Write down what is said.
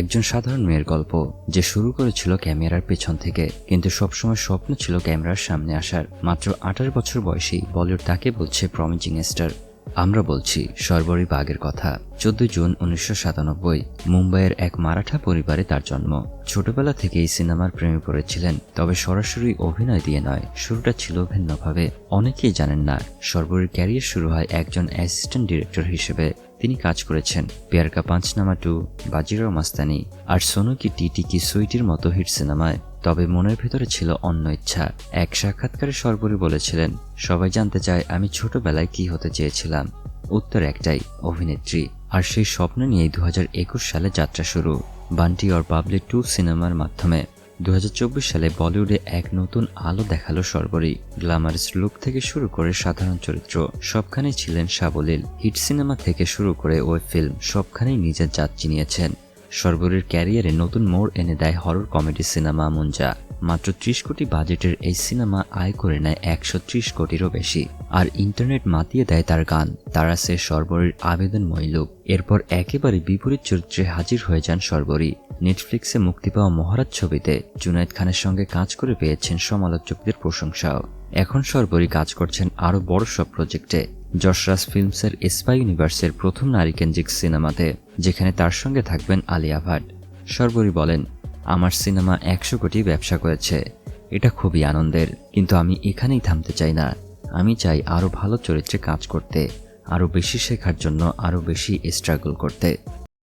একজন সাধারণ মেয়ের গল্প, যে শুরু করেছিল ক্যামেরার পেছন থেকে, কিন্তু সবসময় স্বপ্ন ছিল ক্যামেরার সামনে আসার। মাত্র আঠারো বছর বয়সী বলিউড তাকে বলছে প্রমিজিং স্টার আমরা বলছি সর্বরী বাগের কথা। চোদ্দ জুন উনিশশো সাতানব্বই, মুম্বাইয়ের এক মারাঠা পরিবারে তার জন্ম। ছোটবেলা থেকেই সিনেমার প্রেমে পড়েছিলেন, তবে সরাসরি অভিনয় দিয়ে নয়, শুরুটা ছিল ভিন্নভাবে। অনেকেই জানেন না সর্বরীর ক্যারিয়ার শুরু হয় একজন অ্যাসিস্ট্যান্ট ডিরেক্টর হিসেবে। তিনি কাজ করেছেন। পিয়ারকা পাঁচনামা টু, বাজিরাও মাস্তানি আর সোনু কি টিটি কি সুইটির মতো হিট সিনেমায়। তবে মনের ভেতরে ছিল অন্য ইচ্ছা। এক সাক্ষাৎকারে সর্বরী বলেছিলেন, সবাই জানতে চায় আমি ছোটবেলায় কি হতে চেয়েছিলাম। উত্তর একটাই, অভিনেত্রী। আর সেই স্বপ্ন নিয়েই দু হাজার একুশ সালে যাত্রা শুরু। বান্টি অর পাবলিক টু সিনেমার মাধ্যমে। দু হাজার চব্বিশ সালে বলিউডে এক নতুন আলো দেখাল সর্বরী গ্ল্যামারাস লুক থেকে শুরু করে সাধারণ চরিত্র, সবখানেই ছিলেন সাবলীল। হিট সিনেমা থেকে শুরু করে ওয়েব ফিল্ম, সবখানেই নিজের জাত চিনিয়েছেন। সর্বরীর ক্যারিয়ারে নতুন মোড় এনে দেয় হরর কমেডি সিনেমা মুঞ্জা মাত্র ত্রিশ কোটি বাজেটের এই সিনেমা আয় করে নেয় একশো ত্রিশ কোটিরও বেশি। আর ইন্টারনেট মাতিয়ে দেয় তার গান। তারা সে সর্বরীর আবেদনময় লোক। এরপর একেবারে বিপরীত চরিত্রে হাজির হয়ে যান সর্বরী। নেটফ্লিক্সে মুক্তি পাওয়া মহারাজ ছবিতে জুনাইদ খানের সঙ্গে কাজ করে পেয়েছেন সমালোচকদের প্রশংসাও। এখন সর্বরী কাজ করছেন আরও বড় সব প্রজেক্টে, যশরাজ ফিল্মসের স্পাই ইউনিভার্সের প্রথম নারী কেন্দ্রিক সিনেমাতে, যেখানে তার সঙ্গে থাকবেন আলিয়া ভাট সর্বরী বলেন, আমার সিনেমা একশো কোটি ব্যবসা করেছে। এটা খুবই আনন্দের, কিন্তু আমি এখানেই থামতে চাই না। আমি চাই আরও ভালো চরিত্রে কাজ করতে, আরও বেশি শেখার জন্য আরও বেশি স্ট্রাগল করতে।